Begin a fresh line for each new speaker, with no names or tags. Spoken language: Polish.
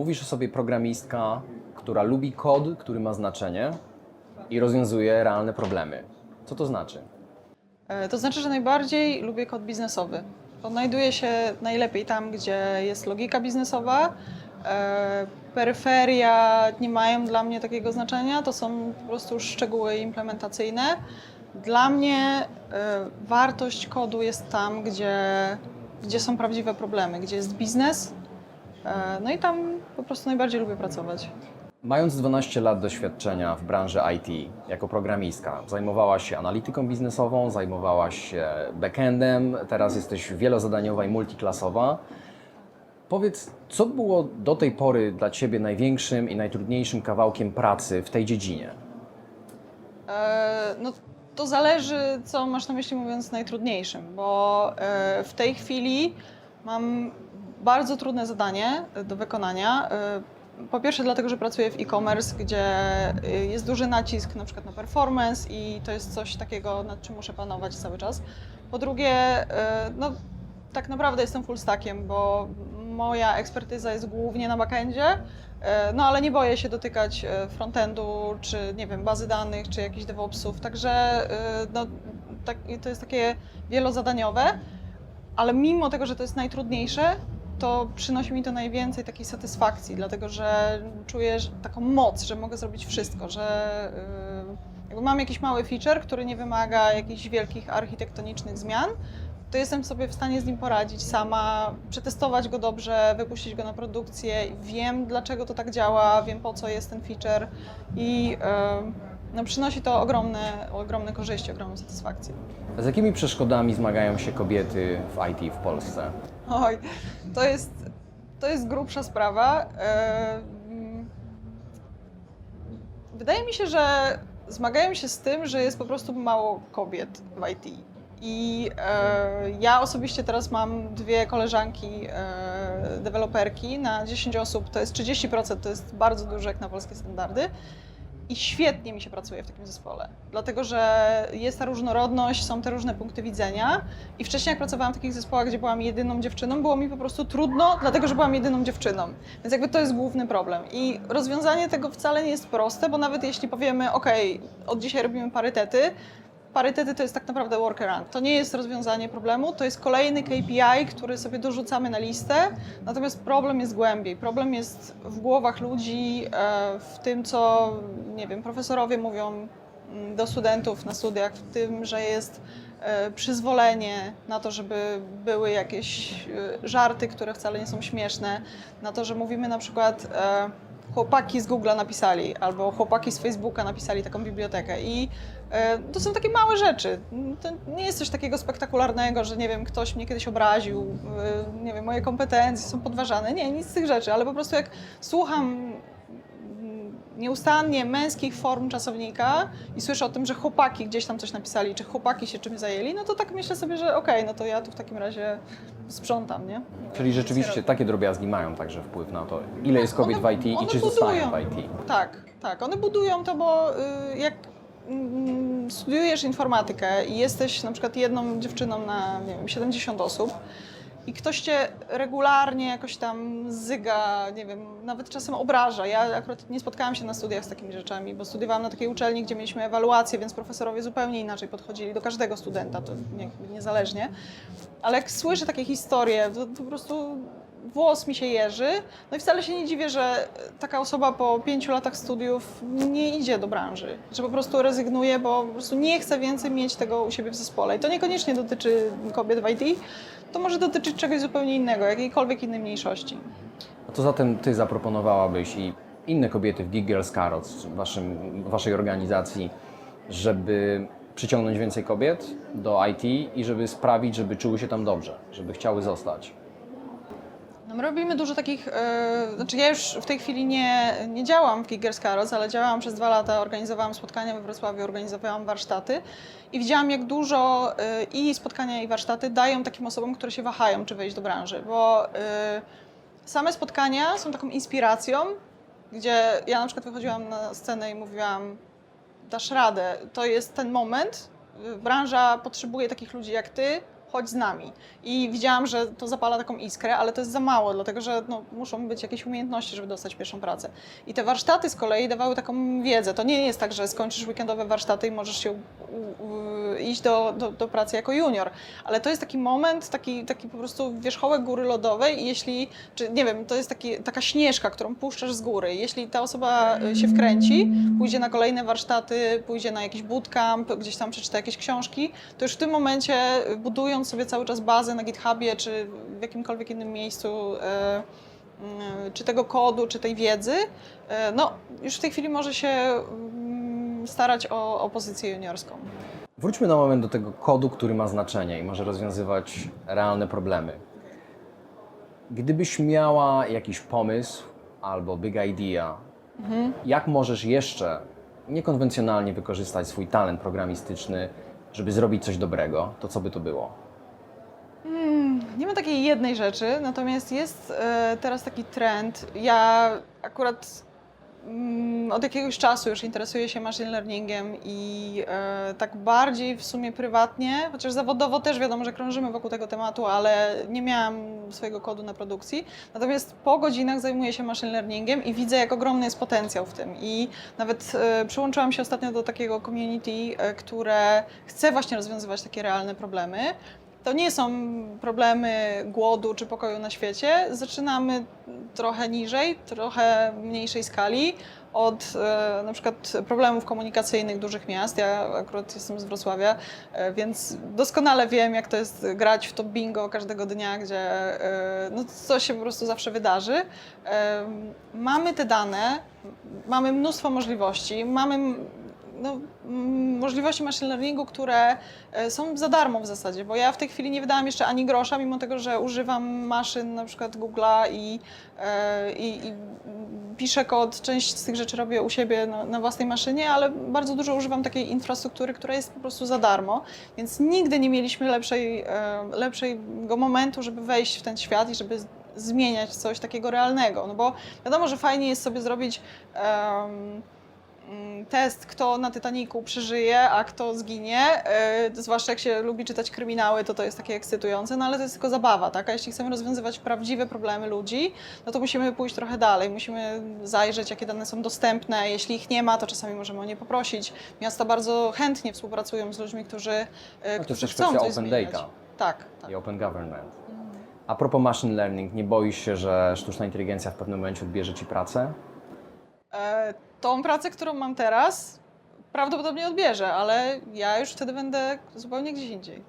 Mówisz o sobie programistka, która lubi kod, który ma znaczenie i rozwiązuje realne problemy. Co to znaczy?
E, To znaczy, że najbardziej lubię kod biznesowy. Odnajduję się najlepiej tam, gdzie jest logika biznesowa. E, Peryferia nie mają dla mnie takiego znaczenia, to są po prostu szczegóły implementacyjne. Dla mnie e, wartość kodu jest tam, gdzie, gdzie są prawdziwe problemy, gdzie jest biznes. E, No i tam po prostu najbardziej lubię pracować.
Mając 12 lat doświadczenia w branży IT jako programistka, zajmowałaś się analityką biznesową, zajmowałaś się backendem, teraz jesteś wielozadaniowa i multiklasowa. Powiedz, co było do tej pory dla Ciebie największym i najtrudniejszym kawałkiem pracy w tej dziedzinie?
E, No to zależy, co masz na myśli mówiąc najtrudniejszym, bo e, w tej chwili mam bardzo trudne zadanie do wykonania. E, Po pierwsze dlatego, że pracuję w e-commerce, gdzie e, jest duży nacisk na przykład na performance i to jest coś takiego, nad czym muszę panować cały czas. Po drugie, e, no tak naprawdę jestem full stackiem, bo moja ekspertyza jest głównie na backendzie, e, no ale nie boję się dotykać e, frontendu, czy nie wiem, bazy danych, czy jakichś DevOpsów, także e, no, tak, to jest takie wielozadaniowe, ale mimo tego, że to jest najtrudniejsze, to przynosi mi to najwięcej takiej satysfakcji, dlatego że czuję taką moc, że mogę zrobić wszystko, że e, jakby mam jakiś mały feature, który nie wymaga jakichś wielkich architektonicznych zmian, to jestem sobie w stanie z nim poradzić sama, przetestować go dobrze, wypuścić go na produkcję. Wiem, dlaczego to tak działa, wiem, po co jest ten feature i e, no, przynosi to ogromne, ogromne korzyści, ogromną satysfakcję.
Z jakimi przeszkodami zmagają się kobiety w IT w Polsce?
Oj, to jest, to jest grubsza sprawa. Wydaje mi się, że zmagają się z tym, że jest po prostu mało kobiet w IT. I e, ja osobiście teraz mam dwie koleżanki e, deweloperki na 10 osób, to jest 30%, to jest bardzo dużo jak na polskie standardy. I świetnie mi się pracuje w takim zespole, dlatego że jest ta różnorodność, są te różne punkty widzenia. I wcześniej, jak pracowałam w takich zespołach, gdzie byłam jedyną dziewczyną, było mi po prostu trudno, dlatego że byłam jedyną dziewczyną. Więc jakby to jest główny problem. I rozwiązanie tego wcale nie jest proste, bo nawet jeśli powiemy, OK, od dzisiaj robimy parytety, parytety to jest tak naprawdę workaround. To nie jest rozwiązanie problemu, to jest kolejny KPI, który sobie dorzucamy na listę. Natomiast problem jest głębiej. Problem jest w głowach ludzi, e, w tym, co nie wiem, profesorowie mówią mm, do studentów na studiach, w tym, że jest e, przyzwolenie na to, żeby były jakieś e, żarty, które wcale nie są śmieszne, na to, że mówimy na przykład chłopaki z Google'a napisali, albo chłopaki z Facebooka napisali taką bibliotekę i e, to są takie małe rzeczy. To nie jest coś takiego spektakularnego, że nie wiem, ktoś mnie kiedyś obraził, e, nie wiem, moje kompetencje są podważane. Nie, nic z tych rzeczy, ale po prostu jak słucham nieustannie męskich form czasownika i słyszę o tym, że chłopaki gdzieś tam coś napisali, czy chłopaki się czymś zajęli, no to tak myślę sobie, że okej, no to ja tu w takim razie sprzątam, nie?
Czyli rzeczywiście takie drobiazgi mają także wpływ na to, ile jest kobiet
One-
w IT i czy zostają w
budują.
IT.
Tak, tak. One budują to, bo y, jak mm, studiujesz informatykę i jesteś na przykład jedną dziewczyną na nie wiem, 70 osób i ktoś cię regularnie jakoś tam zyga, nie wiem, nawet czasem obraża. Ja akurat nie spotkałam się na studiach z takimi rzeczami, bo studiowałam na takiej uczelni, gdzie mieliśmy ewaluację, więc profesorowie zupełnie inaczej podchodzili do każdego studenta, to niezależnie. Ale jak słyszę takie historie, to, to po prostu włos mi się jeży. No i wcale się nie dziwię, że taka osoba po pięciu latach studiów nie idzie do branży, że po prostu rezygnuje, bo po prostu nie chce więcej mieć tego u siebie w zespole. I to niekoniecznie dotyczy kobiet w IT, to może dotyczyć czegoś zupełnie innego, jakiejkolwiek innej mniejszości.
A co zatem Ty zaproponowałabyś i inne kobiety w Geek Girls Carrots, waszym, waszej organizacji, żeby przyciągnąć więcej kobiet do IT i żeby sprawić, żeby czuły się tam dobrze, żeby chciały zostać?
No my robimy dużo takich, e, znaczy ja już w tej chwili nie, nie działam w Giggers Carols, ale działałam przez dwa lata, organizowałam spotkania we Wrocławiu, organizowałam warsztaty i widziałam jak dużo e, i spotkania i warsztaty dają takim osobom, które się wahają, czy wejść do branży, bo e, same spotkania są taką inspiracją, gdzie ja na przykład wychodziłam na scenę i mówiłam, dasz radę, to jest ten moment, branża potrzebuje takich ludzi jak ty, chodź z nami. I widziałam, że to zapala taką iskrę, ale to jest za mało, dlatego że no, muszą być jakieś umiejętności, żeby dostać pierwszą pracę. I te warsztaty z kolei dawały taką wiedzę. To nie jest tak, że skończysz weekendowe warsztaty i możesz się iść do, do, do pracy jako junior, ale to jest taki moment, taki, taki po prostu wierzchołek góry lodowej i jeśli, czy nie wiem, to jest taki, taka śnieżka, którą puszczasz z góry. Jeśli ta osoba y, się wkręci, pójdzie na kolejne warsztaty, pójdzie na jakiś bootcamp, gdzieś tam przeczyta jakieś książki, to już w tym momencie y, budując sobie cały czas bazę na GitHubie czy w jakimkolwiek innym miejscu mm, czy tego kodu, czy tej wiedzy, no już w tej chwili może się starać o, o pozycję juniorską.
Wróćmy na moment do tego kodu, który ma znaczenie i może rozwiązywać realne problemy. Gdybyś miała jakiś pomysł albo big idea, jak możesz jeszcze niekonwencjonalnie wykorzystać swój talent programistyczny, żeby zrobić coś dobrego, to co by to było?
Nie ma takiej jednej rzeczy, natomiast jest e, teraz taki trend. Ja akurat od jakiegoś czasu już interesuję się machine learningiem i e, tak bardziej w sumie prywatnie, chociaż zawodowo też wiadomo, że krążymy wokół tego tematu, ale nie miałam swojego kodu na produkcji. Natomiast po godzinach zajmuję się machine learningiem i widzę, jak ogromny jest potencjał w tym. I nawet e, przyłączyłam się ostatnio do takiego community, e, które chce właśnie rozwiązywać takie realne problemy. To nie są problemy głodu czy pokoju na świecie. Zaczynamy trochę niżej, trochę mniejszej skali od e, na przykład problemów komunikacyjnych dużych miast. Ja akurat jestem z Wrocławia, e, więc doskonale wiem, jak to jest grać w to bingo każdego dnia, gdzie e, no, coś się po prostu zawsze wydarzy. E, mamy te dane, mamy mnóstwo możliwości, mamy no, mm, możliwości machine learningu, które e, są za darmo w zasadzie, bo ja w tej chwili nie wydałam jeszcze ani grosza, mimo tego, że używam maszyn na przykład Google'a i, e, i, i piszę kod, część z tych rzeczy robię u siebie na, na własnej maszynie, ale bardzo dużo używam takiej infrastruktury, która jest po prostu za darmo, więc nigdy nie mieliśmy lepszej, e, lepszego momentu, żeby wejść w ten świat i żeby zmieniać coś takiego realnego, no bo wiadomo, że fajnie jest sobie zrobić mm, test, kto na Titaniku przeżyje, a kto zginie. Yy, zwłaszcza jak się lubi czytać kryminały, to to jest takie ekscytujące, no ale to jest tylko zabawa, tak? A jeśli chcemy rozwiązywać prawdziwe problemy ludzi, no to musimy pójść trochę dalej. Musimy zajrzeć, jakie dane są dostępne. Jeśli ich nie ma, to czasami możemy o nie poprosić. Miasta bardzo chętnie współpracują z ludźmi, którzy, yy,
No to
którzy chcą
kwestia
coś
open
zmieniać.
data.
Tak, tak.
i open government. A propos machine learning, nie boisz się, że sztuczna inteligencja w pewnym momencie odbierze ci pracę?
E, tą pracę, którą mam teraz, prawdopodobnie odbierze, ale ja już wtedy będę zupełnie gdzieś indziej.